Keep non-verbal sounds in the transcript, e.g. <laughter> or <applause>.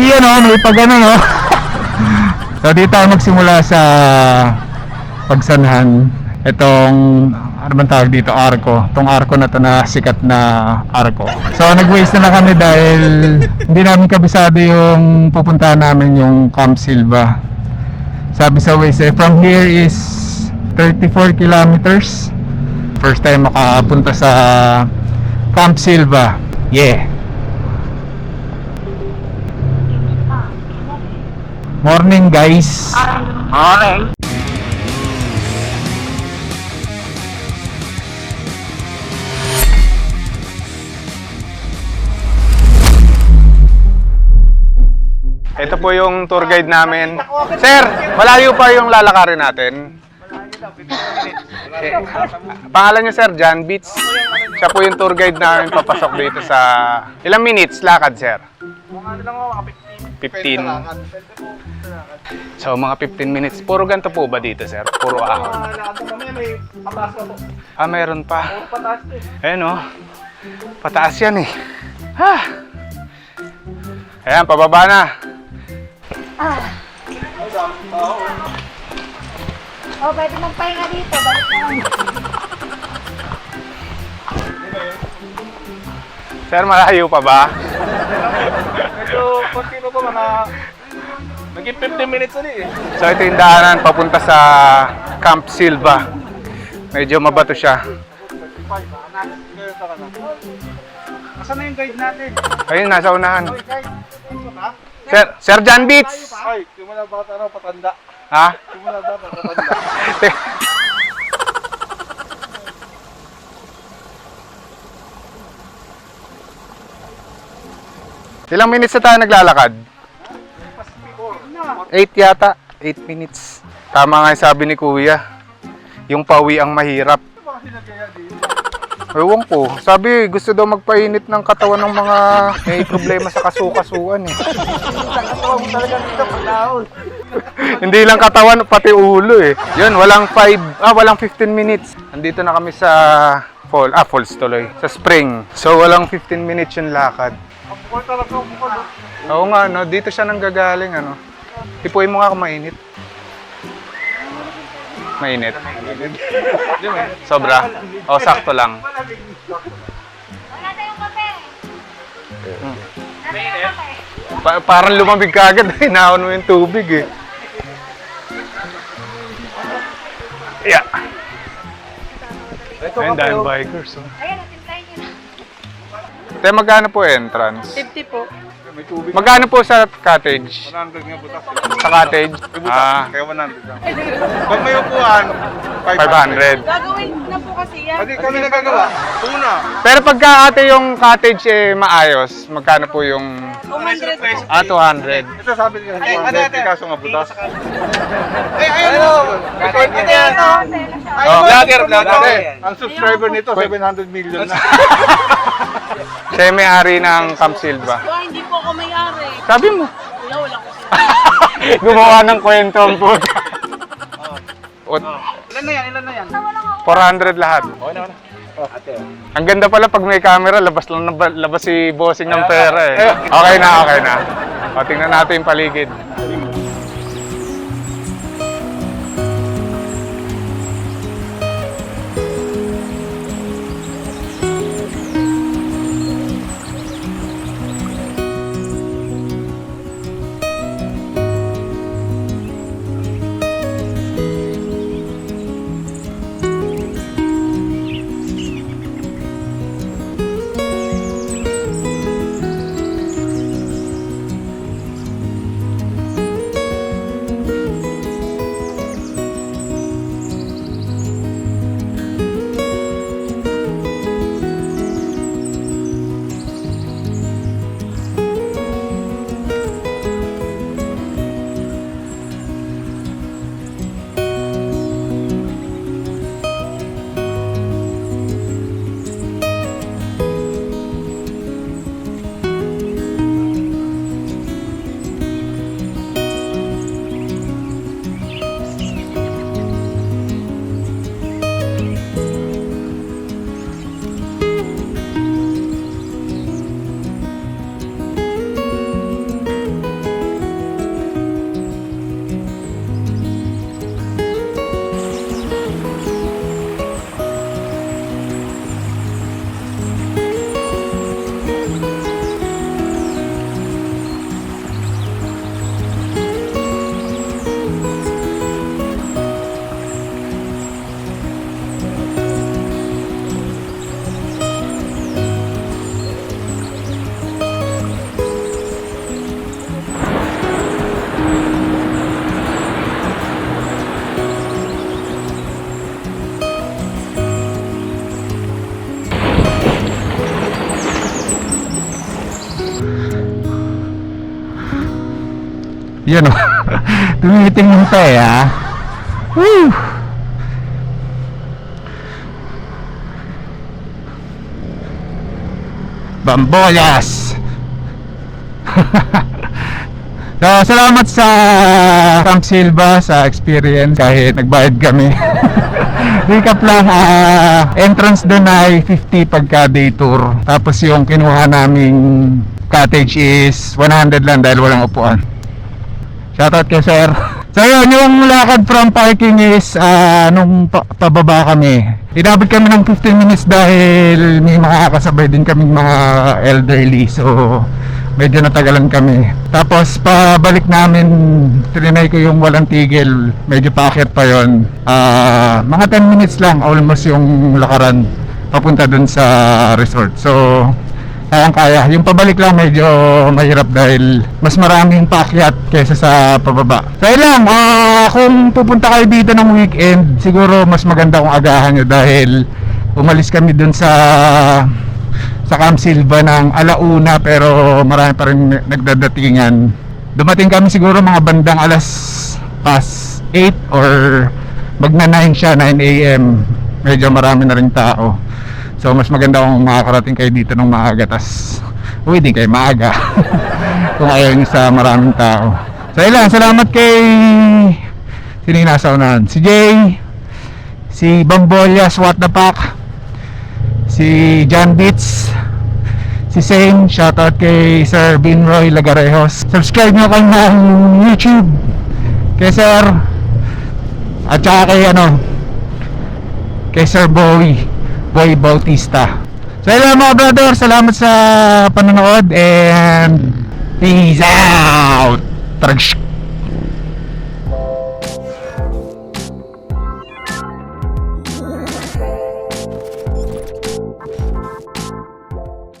Ayun oh, may pag ano no. <laughs> so dito tayo magsimula sa pagsanhan. Itong, ano bang tawag dito, arko. Itong arko na to na sikat na arko. So nag-waste na lang kami dahil hindi namin kabisado yung pupuntahan namin yung Camp Silva. Sabi sa Waze, eh, from here is 34 kilometers. First time makapunta sa Camp Silva. Yeah. Morning guys. Morning. Ito po yung tour guide namin. Sir, malayo pa yung lalakarin natin. Eh, pangalan niyo sir, John Beats. Siya po yung tour guide namin papasok dito sa... Ilang minutes lakad sir? 15. So mga 15 minutes. Puro ganito po ba dito sir? Puro <laughs> ahon. Ah, mayroon pa. Ayan oh. Pataas yan eh. Ah. Ayan, pababa na. Oh, pwede magpahinga dito. Balik na lang. Sir, malayo pa ba? Naging 15 minutes ulit eh. So ito yung daanan papunta sa Camp Silva. Medyo mabato siya. Asan na yung guide natin? Ayun, nasa unahan. Guide, ano na? Sir, Sir John Beats! Ay, simula bata raw patanda. Ha? Simula bata patanda. <laughs> Ilang minutes na tayo naglalakad? 8 yata. 8 minutes. Tama nga yung sabi ni Kuya. Yung pawi ang mahirap. Ewan ko. Sabi, gusto daw magpainit ng katawan ng mga may problema sa kasukasuan eh. Hindi lang katawan, pati ulo eh. Yun, walang 5, ah, walang 15 minutes. Andito na kami sa fall, ah, falls tuloy. Sa spring. So, walang 15 minutes yung lakad. Oo nga, no? Dito siya nanggagaling, ano? Tipuin mo nga kung mainit. Mainit. Sobra? O, sakto lang. Wala tayong kape. Hmm. Yung kape. Pa- parang lumamig ka agad. <laughs> Hinahon mo yung tubig, eh. Yeah. Ayun, dahil bikers, oh. Ayan, natimplahin nyo na. Te, magkano po entrance? 50 po. May tubig. Magkano po sa cottage? 100 nga butas. Sa cottage? May butas. Ah, Kaya 100 lang. Pag may upuan, 500. Gagawin na po kasi yan. Hindi kami nagagawa. Una. Pero pagka ate yung cottage eh maayos, magkano po yung 200 po. ah 200? Ito sabi ko, Ay, 100. ano, Ay, kaso nga butas. Ay, ayun. Record Ito yan, oh. Vlogger, vlogger. Ang subscriber nito, 700 million na. <laughs> Siya may-ari ng Camp Silva. Ako may-ari. Sabi mo. Kuya, wala ko sila. <laughs> Gumawa ng kwento ang puta. Ot- Ilan na yan? Ilan na yan? 400 lahat. Ang ganda pala pag may camera, labas lang ng ba- labas si bossing ng pera eh. Okay na, okay na. O, tingnan natin yung paligid. Yan o. <laughs> Tumitingin pa eh ha. Woo! Bamboyas! so, <laughs> salamat sa Camp Silva sa experience kahit nagbayad kami. <laughs> Recap lang, ah, entrance doon ay 50 pagka day tour. Tapos yung kinuha naming cottage is 100 lang dahil walang upuan. Shoutout kay sir. So yun, yung lakad from parking is ah, nung pa- pababa kami. Inabot kami ng 15 minutes dahil may makakasabay din kaming mga elderly. So medyo natagalan kami. Tapos pabalik namin, trinay ko yung walang tigil. Medyo packet pa yon. Ah, mga 10 minutes lang, almost yung lakaran papunta dun sa resort. So kayang kaya. Yung pabalik lang medyo mahirap dahil mas maraming paakyat kaysa sa pababa. Kaya lang, ah, kung pupunta kayo dito ng weekend, siguro mas maganda kung agahan nyo dahil umalis kami dun sa sa Camp Silva ng alauna pero marami pa rin nagdadatingan. Dumating kami siguro mga bandang alas pas 8 or magna 9 siya, 9 a.m. Medyo marami na rin tao. So mas maganda kung makakarating kayo dito ng maaga tas uwi din kayo maaga <laughs> kung ayaw nyo sa maraming tao. So ilan, salamat kay sino yung nasa unahan? Si Jay, si Bambolyas, What the Pack, si John Beats, si Sane, shoutout kay Sir Binroy Lagarejos. Subscribe nyo kanyang YouTube kay Sir at saka kay ano kay Sir Bowie Boy Bautista. So lang mga brother. Salamat sa panonood and peace out. Tragsh